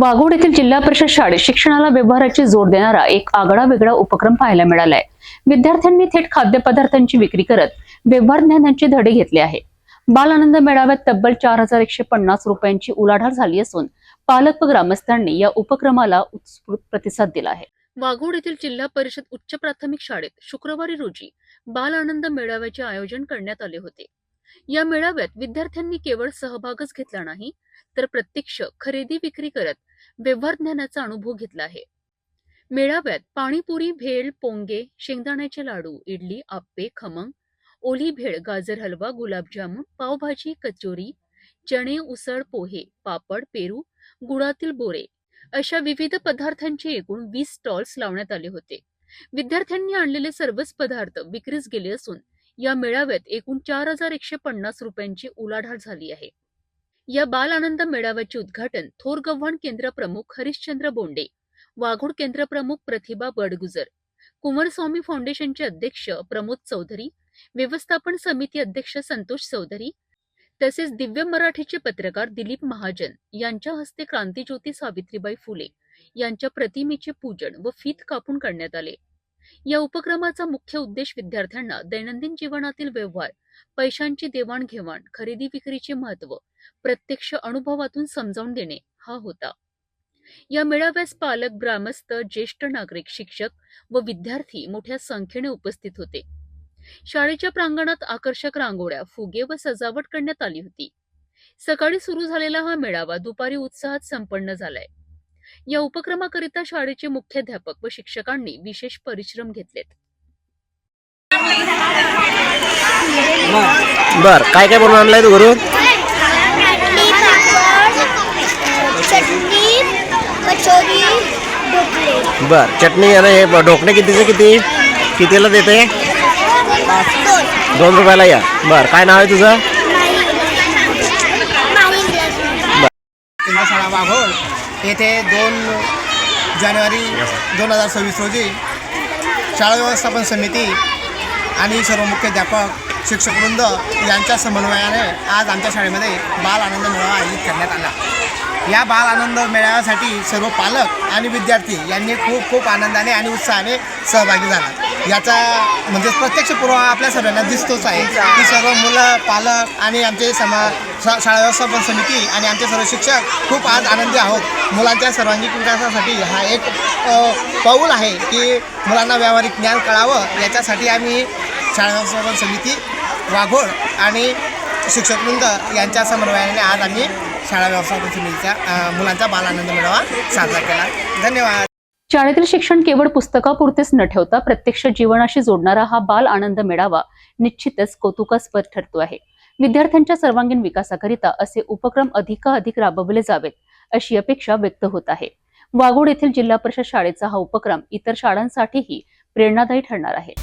वाघोड येथील जिल्हा परिषद शाळेत शिक्षणाला व्यवहाराची जोड देणारा एक आगळा वेगळा उपक्रम पाहायला मिळालाय. विद्यार्थ्यांनी थेट खाद्यपदार्थांची विक्री करत व्यवहार ज्ञानांचे धडे घेतले आहे. बाल आनंद मेळाव्यात तब्बल चार हजार एकशे पन्नास रुपयांची उलाढाल झाली असून पालक व ग्रामस्थांनी या उपक्रमाला उत्स्फूर्त प्रतिसाद दिला आहे. वाघोड येथील जिल्हा परिषद उच्च प्राथमिक शाळेत शुक्रवारी रोजी बाल आनंद मेळाव्याचे आयोजन करण्यात आले होते. या मेळाव्यात विद्यार्थ्यांनी केवळ सहभागच घेतला नाही तर प्रत्यक्ष खरेदी विक्री करत व्यवहार ज्ञानाचा अनुभव घेतला आहे. मेळाव्यात पाणीपुरी भेळ पोंगे शेंगदाण्याचे लाडू इडली आप्पे खमंग ओली भेळ गाजर हलवा गुलाबजामुन पावभाजी कचोरी चणे उसळ पोहे पापड पेरू गुळातील बोरे अशा विविध पदार्थांचे एकूण वीस स्टॉल्स लावण्यात आले होते. विद्यार्थ्यांनी आणलेले सर्वच पदार्थ विक्रीस गेले असून या मेळाव्यात एकूण चार हजार एकशे पन्नास रुपयांची उलाढाल झाली आहे. या बाल आनंद मेळाव्याचे उद्घाटन थोर गव्हाण केंद्र प्रमुख हरिश्चंद्र बोंडे वाघोड केंद्र प्रमुख प्रतिभा बडगुजर कुंवरस्वामी फाउंडेशनचे अध्यक्ष प्रमोद चौधरी व्यवस्थापन समिती अध्यक्ष संतोष चौधरी तसेच दिव्य मराठीचे पत्रकार दिलीप महाजन यांच्या हस्ते क्रांतीज्योती सावित्रीबाई फुले यांच्या प्रतिमेचे पूजन व फीत कापून करण्यात आले. या उपक्रमाचा मुख्य उद्देश विद्यार्थ्यांना दैनंदिन जीवनातील व्यवहार पैशांची देवाणघेवाण खरेदी विक्रीचे महत्त्व प्रत्यक्ष अनुभवातून समजावून देणे हा होता. या मेळाव्यास पालक ग्रामस्थ ज्येष्ठ नागरिक शिक्षक व विद्यार्थी मोठ्या संख्येने उपस्थित होते. शाळेच्या प्रांगणात आकर्षक रांगोळ्या फुगे व सजावट करण्यात आली होती. सकाळी सुरू झालेला हा मेळावा दुपारी उत्साहात संपन्न झालाय. या उपक्रमाकरिता शाळेचे मुख्याध्यापक व शिक्षकांनी विशेष परिश्रम घेतलेत. बर काय काय बनवून आणलाय तू घरून? बर चटणी आणि हे ढोकणे कितीचे किती? कितीला देते? दोन रुपयाला या. बर काय नाव आहे तुझं केंद्र शाळा वाघोळ येथे दोन जानेवारी दोन हजार सव्वीस रोजी शाळा व्यवस्थापन समिती आणि सर्व मुख्याध्यापक शिक्षकवृंद यांच्या समन्वयाने आज आमच्या शाळेमध्ये बाल आनंद मेळावा आयोजित करण्यात आला. या बाल आनंद मेळाव्यासाठी सर्व पालक आणि विद्यार्थी यांनी खूप खूप आनंदाने आणि उत्साहाने सहभागी झाला. याचा म्हणजे प्रत्यक्ष पुरावा आपल्या सर्वांना दिसतोच आहे. की सर्व मुलं पालक आणि आमचे समा शा शाळा व्यवस्थापन समिती आणि आमचे सर्व शिक्षक खूप आज आनंदी आहोत. मुलांच्या सर्वांगीण विकासासाठी हा एक पाऊल आहे की मुलांना व्यावहारिक ज्ञान कळावं. याच्यासाठी आम्ही शाळा व्यवस्थापन समिती वाघोळ आणि शिक्षकवृंद यांच्या समन्वयाने आज आम्ही शाळा व्यवस्थापन समितीच्या मुलांचा बाल आनंद मेळावा साजरा केला. धन्यवाद. शाळेतील शिक्षण केवळ पुस्तकापुरतेच न ठेवता प्रत्यक्ष जीवनाशी जोडणारा हा बाल आनंद मेळावा निश्चितच कौतुकास्पद ठरतो आहे. विद्यार्थ्यांच्या सर्वांगीण विकासाकरिता असे उपक्रम अधिकाधिक राबवले जावेत अशी अपेक्षा व्यक्त होत आहे. वाघोड येथील जिल्हा परिषद शाळेचा हा उपक्रम इतर शाळांसाठीही प्रेरणादायी ठरणार आहे.